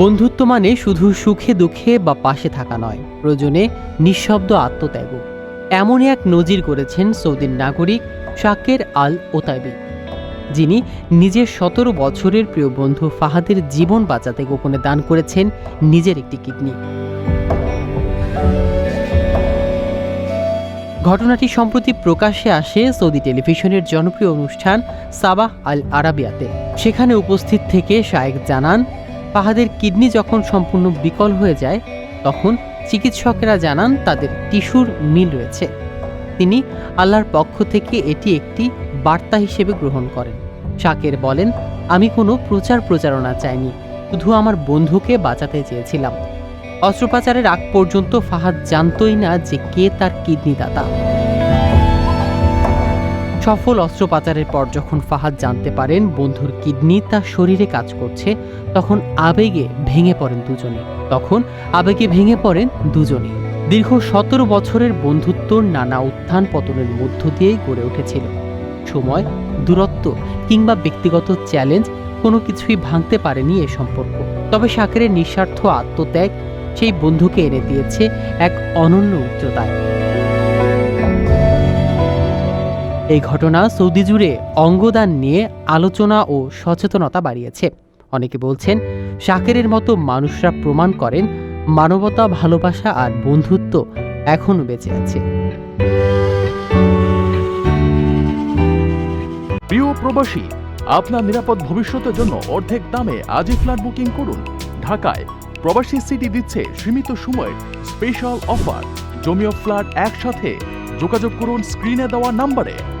বন্ধুত্ব মানে শুধু সুখে, দুঃখে বা পাশে থাকা নয়, প্রয়োজনে নিঃশব্দ আত্মত্যাগ এমনই এক নজির করেছেন সৌদির নাগরিক শাকের আল ওতাইবি যিনি নিজের সতেরো বছরের প্রিয় বন্ধু ফাহাদের জীবন বাঁচাতে গোপনে দান করেছেন নিজের একটি কিডনি। ঘটনাটি সম্প্রতি প্রকাশ্যে আসে সৌদি টেলিভিশনের জনপ্রিয় অনুষ্ঠান সাবাহ আল আরাবিয়াতে সেখানে উপস্থিত থেকে শায়েক জানান ফাহাদের কিডনি যখন সম্পূর্ণ বিকল হয়ে যায়, তখন চিকিৎসকেরা জানান তাদের টিস্যুর মিল রয়েছে। তিনি আল্লাহর পক্ষ থেকে এটি একটি বার্তা হিসেবে গ্রহণ করেন। শাকের বলেন, আমি কোনো প্রচার প্রচারণা চাইনি, শুধু আমার বন্ধুকে বাঁচাতে চেয়েছিলাম। অস্ত্রোপচারের আগ পর্যন্ত ফাহাদ জানতই না যে কে তার কিডনি দাতা সফল অস্ত্রোপচারের পর যখন ফাহাদ জানতে পারেন বন্ধুর কিডনি তার শরীরে কাজ করছে, তখন আবেগে ভেঙে পড়েন দুজনে। তখন আবেগে ভেঙে পড়েন দুজনে। দীর্ঘ সতেরো বছরের বন্ধুত্বর নানা উত্থান পতনের মধ্য দিয়েই গড়ে উঠেছিল। সময়, দূরত্ব কিংবা ব্যক্তিগত চ্যালেঞ্জ কোনো কিছুই ভাঙতে পারেনি এ সম্পর্ক। তবে শাকেরের নিঃস্বার্থ আত্মত্যাগ সেই বন্ধুকে এনে দিয়েছে এক অনন্য উচ্চতায়। এই ঘটনা সৌদি জুড়ে অঙ্গদান নিয়ে আলোচনা ও সচেতনতা বাড়িয়েছে। অনেকে বলছেন, শাকেরের মতো মানুষরা প্রমাণ করেন, মানবতা, ভালোবাসা আর বন্ধুত্ব এখনও বেঁচে আছে। প্রিয় প্রবাসী, আপনার নিরাপদ ভবিষ্যতের জন্য অর্ধেক দামে আজই ফ্ল্যাট বুকিং করুন। ঢাকায় প্রবাসী সিটি দিচ্ছে সীমিত সময়ের স্পেশাল অফার। জমিও ফ্ল্যাট একসাথে। যোগাযোগ করুন স্ক্রিনে দেওয়া নাম্বারে।